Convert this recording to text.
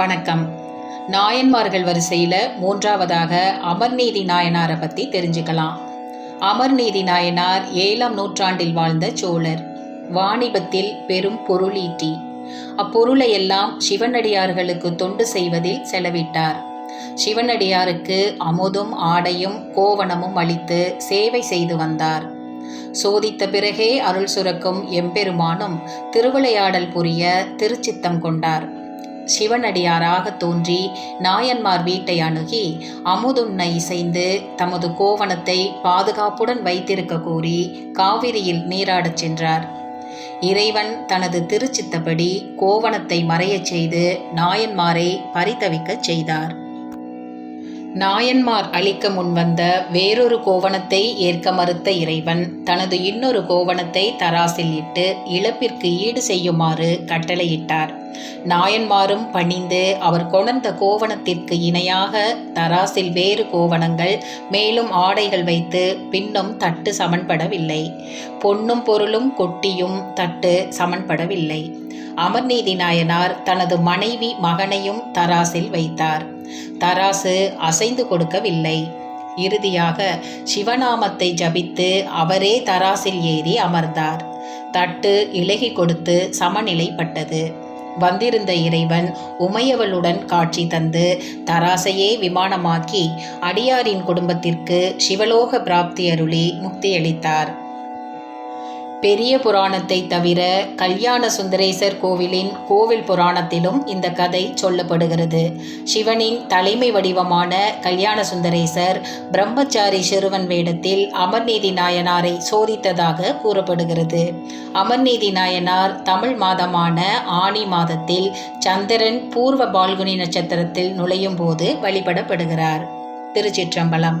வணக்கம். நாயன்மார்கள் வரிசையில் மூன்றாவதாக அமர்நீதி நாயனாரை பற்றி தெரிஞ்சுக்கலாம். அமர்நீதி நாயனார் ஏழாம் நூற்றாண்டில் வாழ்ந்த சோழர். வாணிபத்தில் பெரும் பொருளீட்டி அப்பொருளை எல்லாம் சிவனடியார்களுக்கு தொண்டு செய்வதில் செலவிட்டார். சிவனடியாருக்கு அமுதும் ஆடையும் கோவணமும் அளித்து சேவை செய்து வந்தார். சோதித்த பிறகே அருள் சுரக்கும் எம்பெருமானும் திருவிளையாடல் புரிய திருச்சித்தம் கொண்டார். சிவனடியாராக தோன்றி நாயன்மார் வீட்டை அணுகி அமுதுண்ணை இசைந்து தமது கோவணத்தை பாதுகாப்புடன் வைத்திருக்க கூறி காவிரியில் நீராடச் சென்றார். இறைவன் தனது திருச்சித்தபடி கோவணத்தை மறையச் செய்து நாயன்மாரை பரிதவிக்கச் செய்தார். நாயன்மார் அளிக்க முன்வந்த வேறொரு கோவணத்தை ஏற்க மறுத்த இறைவன் தனது இன்னொரு கோவணத்தை தராசில் இட்டு இழப்பிற்கு ஈடு செய்யுமாறு கட்டளையிட்டார். நாயன்மாரும் பணிந்து அவர் கொணர்ந்த கோவணத்திற்கு இணையாக தராசில் வேறு கோவணங்கள் மேலும் ஆடைகள் வைத்து பின்னும் தட்டு சமன்படவில்லை. பொன்னும் பொருளும் கொட்டியும் தட்டு சமன்படவில்லை. அமர்நீதி நாயனார் தனது மனைவி மகனையும் தராசில் வைத்தார். தராசு அசைந்து கொடுக்கவில்லை. இறுதியாக சிவநாமத்தை ஜபித்து அவரே தராசில் ஏறி அமர்ந்தார். தட்டு இலகி கொடுத்து சமநிலைப்பட்டது. வந்திருந்த இறைவன் உமையவளுடன் காட்சி தந்து தராசையே விமானமாக்கி அடியாரின் குடும்பத்திற்கு சிவலோக பிராப்தி அருளி முக்தியளித்தார். பெரிய புராணத்தை தவிர கல்யாண சுந்தரேசர் கோவிலின் கோவில் புராணத்திலும் இந்த கதை சொல்லப்படுகிறது. சிவனின் தலைமை வடிவமான கல்யாண சுந்தரேசர் பிரம்மச்சாரி சிறுவன் வேடத்தில் அமர்நீதி நாயனாரை சோதித்ததாக கூறப்படுகிறது. அமர்நீதி நாயனார் தமிழ் மாதமான ஆணி மாதத்தில் சந்திரன் பூர்வ பால்குனி நட்சத்திரத்தில் நுழையும் போது வழிபடப்படுகிறார். திருச்சிற்றம்பலம்.